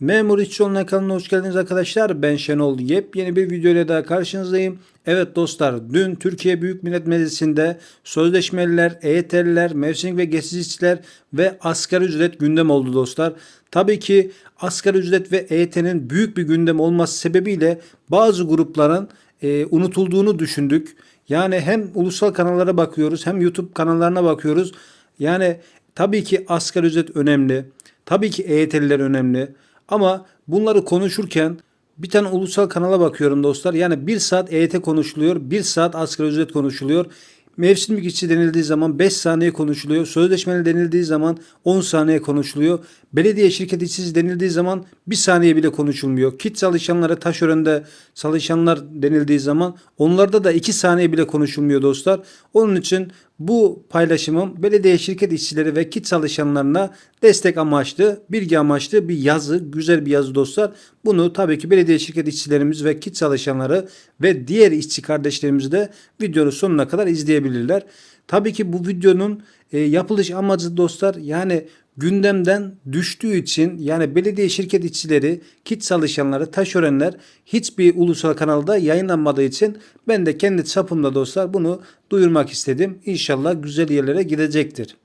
Memur İşçi Online kanalına hoş geldiniz arkadaşlar. Ben Şenol. Yepyeni bir video ile daha karşınızdayım. Evet dostlar dün Türkiye Büyük Millet Meclisi'nde sözleşmeliler, EYT'liler, mevsim ve geçici işçiler ve asgari ücret gündem oldu dostlar. Tabii ki asgari ücret ve EYT'nin büyük bir gündem olması sebebiyle bazı grupların e, unutulduğunu düşündük. Yani hem ulusal kanallara bakıyoruz hem YouTube kanallarına bakıyoruz. Yani tabii ki asgari ücret önemli. Tabii ki EYT'liler önemli. Ama bunları konuşurken bir tane ulusal kanala bakıyorum dostlar. Yani bir saat EYT konuşuluyor. Bir saat asgari ücret konuşuluyor. Mevsimlik işçi denildiği zaman 5 saniye konuşuluyor. Sözleşmeli denildiği zaman 10 saniye konuşuluyor. Belediye şirket işçisi denildiği zaman 1 saniye bile konuşulmuyor. Kit çalışanlara taşeronda çalışanlar denildiği zaman onlarda da 2 saniye bile konuşulmuyor dostlar. Onun için bu paylaşımım belediye şirket işçileri ve kit çalışanlarına destek amaçlı, bilgi amaçlı bir yazı, güzel bir yazı dostlar. Bunu tabii ki belediye şirket işçilerimiz ve kit çalışanları ve diğer işçi kardeşlerimiz de videonun sonuna kadar izleyebilirler. Tabii ki bu videonun e, yapılış amacı dostlar yani gündemden düştüğü için yani belediye şirket işçileri, kit çalışanları, taşeronlar hiçbir ulusal kanalda yayınlanmadığı için ben de kendi çapımda dostlar bunu duyurmak istedim. İnşallah güzel yerlere gidecektir.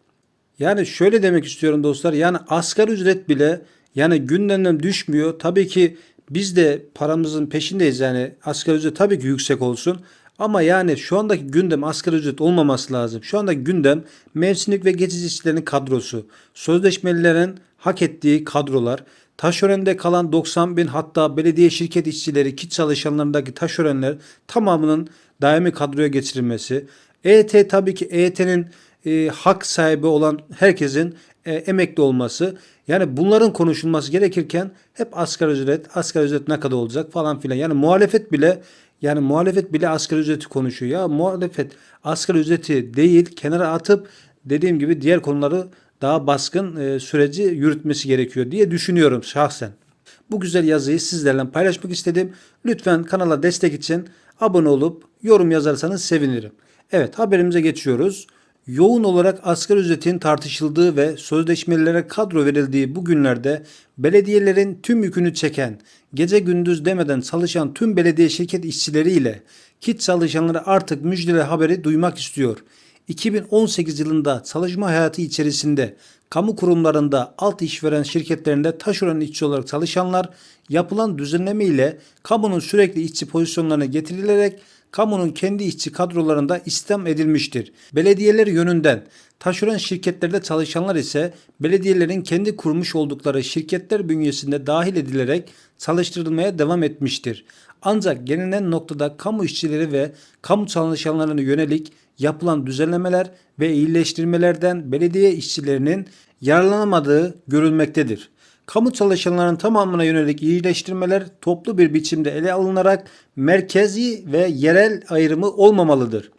Yani şöyle demek istiyorum dostlar. Yani asgari ücret bile yani gündemden düşmüyor. Tabii ki biz de paramızın peşindeyiz yani asgari ücret tabii ki yüksek olsun. Ama yani şu andaki gündem asgari ücret olmaması lazım. Şu andaki gündem mevsimlik ve geçici işçilerin kadrosu. Sözleşmelilerin hak ettiği kadrolar. Taşeronda kalan 90 bin hatta belediye şirket işçileri, kit çalışanlarındaki taşeronlar tamamının daimi kadroya geçirilmesi. EYT tabii ki EYT'nin e, hak sahibi olan herkesin e, emekli olması. Yani bunların konuşulması gerekirken hep asgari ücret, asgari ücret ne kadar olacak falan filan. Yani muhalefet bile yani muhalefet bile asgari ücreti konuşuyor. Ya muhalefet asgari ücreti değil kenara atıp dediğim gibi diğer konuları daha baskın e, süreci yürütmesi gerekiyor diye düşünüyorum şahsen. Bu güzel yazıyı sizlerle paylaşmak istedim. Lütfen kanala destek için abone olup yorum yazarsanız sevinirim. Evet haberimize geçiyoruz. Yoğun olarak asgari ücretin tartışıldığı ve sözleşmelilere kadro verildiği bu günlerde belediyelerin tüm yükünü çeken, gece gündüz demeden çalışan tüm belediye şirket işçileriyle kit çalışanları artık müjdeli haberi duymak istiyor. 2018 yılında çalışma hayatı içerisinde kamu kurumlarında alt işveren şirketlerinde taşeron işçi olarak çalışanlar yapılan düzenleme ile kamunun sürekli işçi pozisyonlarına getirilerek kamunun kendi işçi kadrolarında istihdam edilmiştir. Belediyeler yönünden taşeron şirketlerde çalışanlar ise belediyelerin kendi kurmuş oldukları şirketler bünyesinde dahil edilerek çalıştırılmaya devam etmiştir. Ancak gelinen noktada kamu işçileri ve kamu çalışanlarına yönelik yapılan düzenlemeler ve iyileştirmelerden belediye işçilerinin yararlanamadığı görülmektedir. Kamu çalışanlarının tamamına yönelik iyileştirmeler toplu bir biçimde ele alınarak merkezi ve yerel ayrımı olmamalıdır.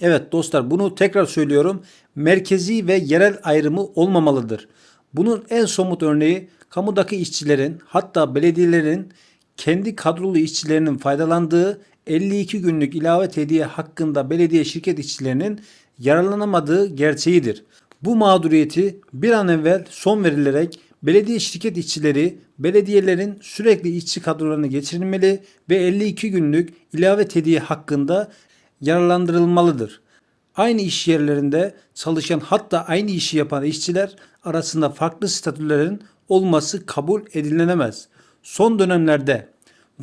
Evet dostlar bunu tekrar söylüyorum. Merkezi ve yerel ayrımı olmamalıdır. Bunun en somut örneği kamudaki işçilerin hatta belediyelerin kendi kadrolu işçilerinin faydalandığı 52 günlük ilave hediye hakkında belediye şirket işçilerinin yararlanamadığı gerçeğidir. Bu mağduriyeti bir an evvel son verilerek belediye şirket işçileri belediyelerin sürekli işçi kadrolarına geçirilmeli ve 52 günlük ilave hediye hakkında yararlandırılmalıdır. Aynı iş yerlerinde çalışan hatta aynı işi yapan işçiler arasında farklı statülerin olması kabul edilemez. Son dönemlerde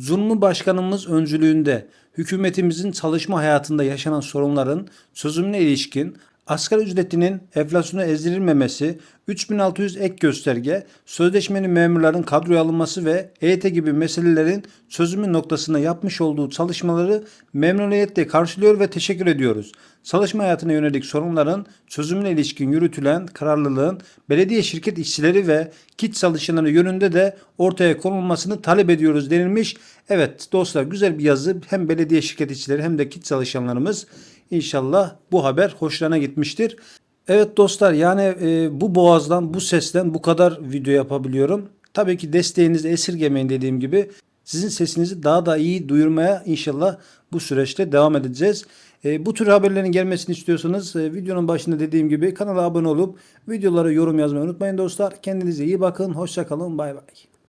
Cumhurbaşkanımız öncülüğünde hükümetimizin çalışma hayatında yaşanan sorunların çözümüne ilişkin asgari ücretinin enflasyona ezdirilmemesi, 3600 ek gösterge, sözleşmeli memurların kadroya alınması ve EYT gibi meselelerin çözümü noktasında yapmış olduğu çalışmaları memnuniyetle karşılıyor ve teşekkür ediyoruz. Çalışma hayatına yönelik sorunların çözümüne ilişkin yürütülen kararlılığın belediye şirket işçileri ve kit çalışanları yönünde de ortaya konulmasını talep ediyoruz denilmiş. Evet dostlar güzel bir yazı hem belediye şirket işçileri hem de kit çalışanlarımız İnşallah bu haber hoşlarına gitmiştir. Evet dostlar yani e, bu boğazdan bu sesten bu kadar video yapabiliyorum. Tabii ki desteğinizi esirgemeyin dediğim gibi. Sizin sesinizi daha da iyi duyurmaya inşallah bu süreçte devam edeceğiz. E, bu tür haberlerin gelmesini istiyorsanız e, videonun başında dediğim gibi kanala abone olup videolara yorum yazmayı unutmayın dostlar. Kendinize iyi bakın. Hoşçakalın. Bay bay.